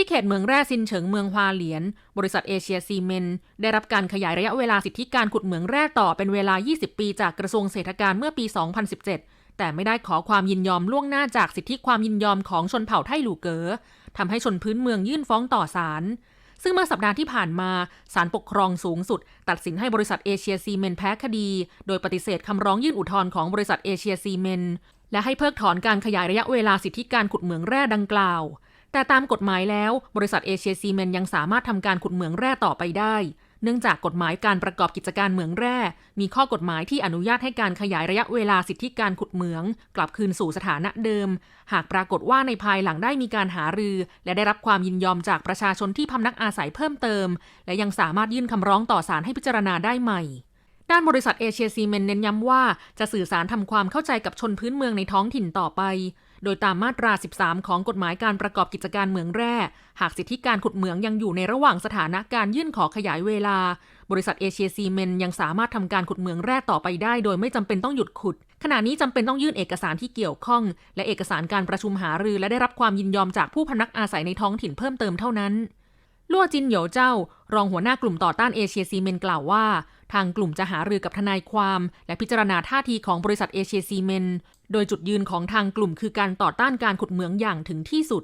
ที่เขตเมืองแร่ซินเฉิงเมืองฮวาเหลียน บริษัทเอเชียซีเมนต์ได้รับการขยายระยะเวลาสิทธิการขุดเหมืองแร่ต่อเป็นเวลา 20 ปีจากกระทรวงเศรษฐการเมื่อปี 2017 แต่ไม่ได้ขอความยินยอมล่วงหน้าจากสิทธิความยินยอมของชนเผ่าไทหลูเก๋อทำให้ชนพื้นเมืองยื่นฟ้องต่อศาลซึ่งเมื่อสัปดาห์ที่ผ่านมาศาลปกครองสูงสุด ตัดสินให้บริษัทเอเชียซีเมนต์แพ้คดี โดยปฏิเสธคำร้องยื่นอุทธรณ์ของบริษัทเอเชียซีเมนต์และให้เพิกถอนการขยายระยะเวลาสิทธิการขุดเหมืองแร่ดังกล่าว แต่ตามกฎหมายแล้ว บริษัทเอเชียซีเมนยังสามารถทำการขุดเหมืองแร่ต่อไปได้ เนื่องจากกฎหมายการประกอบกิจการเหมืองแร่ มีข้อกฎหมายที่อนุญาตให้การขยายระยะเวลาสิทธิการขุดเหมือง กลับคืนสู่สถานะเดิม หากปรากฏว่าในภายหลังได้มีการหารือ และได้รับความยินยอมจากประชาชนที่พำนักอาศัยเพิ่มเติม และยังสามารถยื่นคำร้องต่อศาลให้พิจารณาได้ใหม่ด้านบริษัทเอเชียซีเมนเน้นย้ำว่าจะสื่อสารทำความเข้าใจกับชนพื้นเมืองในท้องถิ่นต่อไป โดยตามมาตรา 13 ของกฎหมายการประกอบกิจการเหมืองแร่ หากสิทธิการขุดเหมืองยังอยู่ในระหว่างสถานะการยื่นขอขยายเวลา บริษัทเอเชียซีเมนต์ยังสามารถทำการขุดเหมืองแร่ต่อไปได้ โดยไม่จำเป็นต้องหยุดขุด ขณะนี้จำเป็นต้องยื่นเอกสารที่เกี่ยวข้อง และเอกสารการประชุมหารือและได้รับความยินยอมจากผู้พำนักอาศัยในท้องถิ่นเพิ่มเติมเท่านั้นลั่วจินเหยวเจ้า รองหัวหน้ากลุ่มต่อต้านเอเชียซีเมนต์กล่าวว่า ทางกลุ่มจะหารือกับทนายความ และพิจารณาท่าทีของบริษัทเอเชียซีเมนต์ โดยจุดยืนของทางกลุ่มคือการต่อต้านการขุดเหมืองอย่างถึงที่สุด